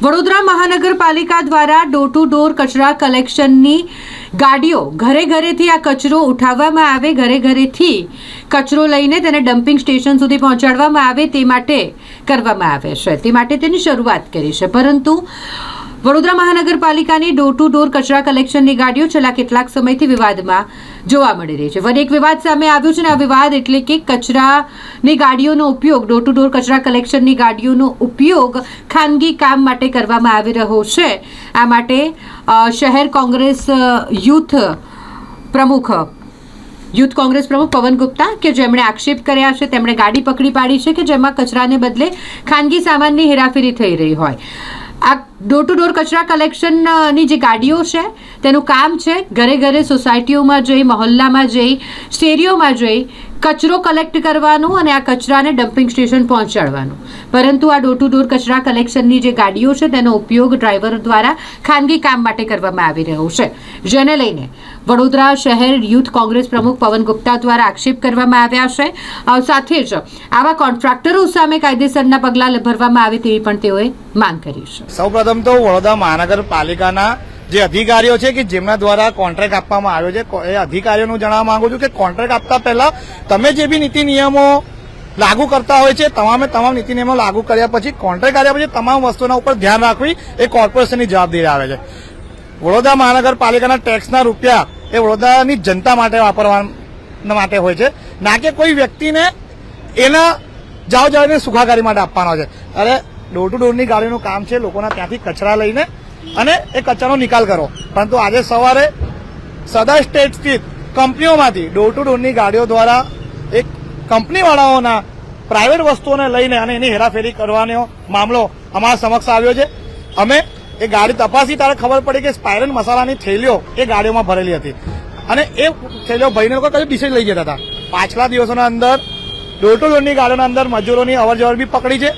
વડોદરા મહાનગરપાલિકા દ્વારા door to door કચરા કલેક્શનની ગાડીઓ ઘરે ઘરેથી આ કચરો ઉઠાવવામાં આવે, ઘરે ઘરેથી કચરો લઈને તેને ડમ્પિંગ સ્ટેશન સુધી પહોંચાડવામાં આવે તે માટે કરવામાં આવે છે. તે માટે તેની શરૂઆત કરી છે. પરંતુ વડોદરા મહાનગરપાલિકાની ડોર ટુ ડોર કચરા કલેક્શનની ગાડીઓ છેલ્લા કેટલાક સમયથી વિવાદમાં જોવા મળી રહી છે. ફરી એક વિવાદ સામે આવ્યો છે અને આ વિવાદ એટલે કે કચરાની ગાડીઓનો ઉપયોગ ડોર ટુ ડોર કચરા કલેક્શનની ગાડીઓનો ઉપયોગ ખાનગી કામ માટે કરવામાં આવી રહ્યો છે. આ માટે શહેર કોંગ્રેસ યુથ પ્રમુખ, યુથ કોંગ્રેસ પ્રમુખ પવન ગુપ્તા કે જેમણે આક્ષેપ કર્યા છે, તેમણે ગાડી પકડી પાડી છે કે જેમાં કચરાને બદલે ખાનગી સામાનની હેરાફેરી થઈ રહી હોય. આ ડોર ટુ ડોર કચરા કલેક્શનની જે ગાડીઓ છે, તેનું કામ છે ઘરે ઘરે સોસાયટીઓમાં જઈ, મહોલ્લામાં જઈ શેરીઓમાં જઈ કચરો કલેક્ટ કરવાનું અને આ કચરાને ડમ્પિંગ સ્ટેશન પહોંચાડવાનું. પરંતુ આ ડોર ટુ ડોર કચરા કલેક્શનની જે ગાડીઓ છે, તેનો ઉપયોગ ડ્રાઈવરો દ્વારા ખાનગી કામ માટે કરવામાં આવી રહ્યો છે. જેને લઈને વડોદરા શહેર યુથ કોંગ્રેસ પ્રમુખ પવન ગુપ્તા દ્વારા આક્ષેપ કરવામાં આવ્યા છે. સાથે જ આવા કોન્ટ્રાક્ટરો સામે કાયદેસરના પગલાં ભરવામાં આવે તેવી પણ તેઓએ માંગ કરી છે. સૌપ્રથમ તો વડોદરા મહાનગરપાલિકાના જે અધિકારીઓ છે કે જેમના દ્વારા કોન્ટ્રાક્ટ આપવામાં આવ્યો છે એ અધિકારીઓનું જણાવવા માંગુ છું કે કોન્ટ્રાક્ટ આપતા પહેલા તમે જે બી નીતિ નિયમો લાગુ કરતા હોય છે, તમામે તમામ નીતિ નિયમો લાગુ કર્યા પછી, કોન્ટ્રાક્ટ કર્યા પછી તમામ વસ્તુના ઉપર ધ્યાન રાખવી એ કોર્પોરેશનની જવાબદારી આવે છે. વડોદરા મહાનગરપાલિકાના ટેક્સના રૂપિયા એ વડોદરાની જનતા માટે વાપરવા માટે હોય છે. ના કે કોઈ વ્યક્તિને એના જાઓ જાઓને સુખાકારી માટે આપવાનો છે. અરે ડોર ટુ ડોરની ગાડીનું કામ છે, લોકોના ત્યાંથી કચરા લઈને અને એ કચરાનો નિકાલ કરો. પરંતુ આજે સવારે સદા સ્ટેટ સ્થિત કંપનીઓમાંથી ડોર ટુ ડોરની ગાડીઓ દ્વારા એક કંપનીવાળાઓના પ્રાઇવેટ વસ્તુઓને લઈને અને એની હેરાફેરી કરવાનો મામલો અમારા સમક્ષ આવ્યો છે. અમે એ ગાડી તપાસી, ત્યારે ખબર પડી કે સ્પાયરન મસાલાની થેલીઓ એ ગાડીઓમાં ભરેલી હતી. અને એ થેલીઓ ભાઈને લોકો કઈ ડિસાઇડ લઈ જતા હતા. પાછલા દિવસોના અંદર ડોર ટુ ડોરની ગાડીઓના અંદર મજૂરોની અવર જવર બી પકડી છે.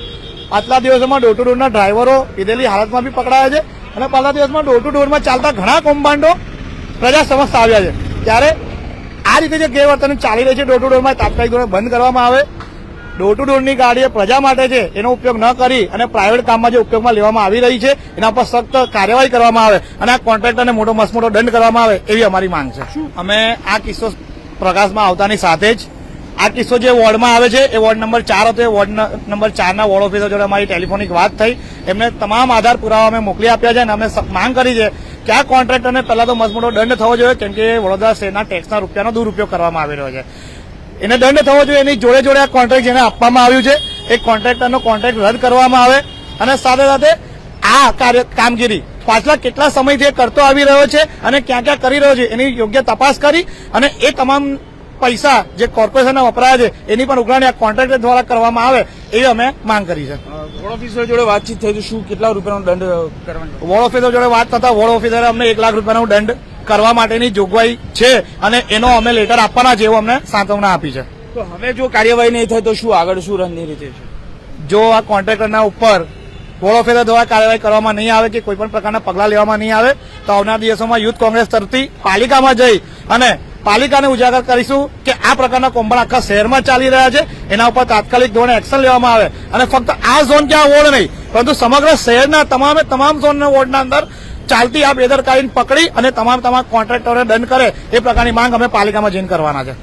આટલા દિવસોમાં ડોર ટુ ડોરના ડ્રાઈવરો પીધેલી હાલતમાં બી પકડાયા છે અને પાછલા દિવસમાં ડોર ટુ ડોરમાં ચાલતા ઘણા કૌભાંડો પ્રજા સમક્ષ આવ્યા છે. ત્યારે આ રીતે જે ગેરવર્તન ચાલી રહી છે ડોર ટુ ડોરમાં તાત્કાલિક ધોરણે બંધ કરવામાં આવે. ડોર ટુ ડોરની ગાડી એ પ્રજા માટે છે એનો ઉપયોગ ન કરી અને પ્રાઇવેટ કામમાં જે ઉપયોગમાં લેવામાં આવી રહી છે એના પર સખ્ત કાર્યવાહી કરવામાં આવે અને આ કોન્ટ્રાક્ટરને મોટો મસમોટો દંડ કરવામાં આવે એવી અમારી માંગ છે. અમે આ કિસ્સો પ્રકાશમાં આવતાની સાથે જ આ કિસ્સો જે વોર્ડમાં આવે છે, એ વોર્ડ નંબર ચાર હતો, એ વોર્ડ નંબર ચારના વોર્ડ ઓફિસર જોડે અમારી ટેલિફોનિક વાત થઈ. એમને તમામ આધાર પુરાવા અમે મોકલી આપ્યા છે અને અમે માંગ કરી છે કે આ કોન્ટ્રાક્ટરને પહેલા તો મસમોટો દંડ થવો જોઈએ, કેમ કે વડોદરા શહેરના ટેક્સના રૂપિયાનો દુરુપયોગ કરવામાં આવી રહ્યો છે. એને દંડ થવો જોઈએ, એની જોડે જોડે આ કોન્ટ્રાક્ટ જેને આપવામાં આવ્યું છે, એ કોન્ટ્રાક્ટરનો કોન્ટ્રાક્ટ રદ કરવામાં આવે અને સાથે સાથે આ કાર્ય, કામગીરી પાછલા કેટલા સમયથી કરતો આવી રહ્યો છે અને ક્યાં ક્યાં કરી રહ્યો છે, એની યોગ્ય તપાસ કરી અને એ તમામ પૈસા જે કોર્પોરેશનના વપરાયા છે એની પણ ઉઘરાણી આ કોન્ટ્રાક્ટર દ્વારા કરવામાં આવે એવી અમે માંગ કરી છે. વોર્ડ ઓફિસર જોડે વાતચીત થઈ શું કેટલા રૂપિયાનો દંડ કરવાનો વોર્ડ ઓફિસર જોડે વાત થતા વોર્ડ ઓફિસરે અમને એક લાખ રૂપિયાનો દંડ કરવા માટેની જોગવાઈ છે અને એનો અમે લેટર આપવાના છે એવું અમને સાંત્વના આપી છે. તો હવે જો કાર્યવાહી નહીં થાય તો શું આગળ શું રણનીતિ છે? જો આ કોન્ટ્રાક્ટરના ઉપર વોર્ડ ઓફિસર દ્વારા કાર્યવાહી કરવામાં નહીં આવે કે કોઈપણ પ્રકારના પગલાં લેવામાં નહીં આવે તો આવનાર દિવસોમાં યુથ કોંગ્રેસ તરફથી પાલિકામાં જઈ અને પાલિકાને ઉજાગર કરીશું કે આ પ્રકારના કૌભાંડ આખા શહેરમાં ચાલી રહ્યા છે. એના ઉપર તાત્કાલિક ધોરણે એક્શન લેવામાં આવે. અને ફક્ત આ ઝોન કે આ વોર્ડ નહીં, પરંતુ સમગ્ર શહેરના તમામે તમામ ઝોનના વોર્ડના અંદર ચાલતી આ બેદરકારીને પકડી અને તમામ તમામ કોન્ટ્રાક્ટરોને દંડ કરે એ પ્રકારની માંગ અમે પાલિકામાં જઈને કરવાના છે.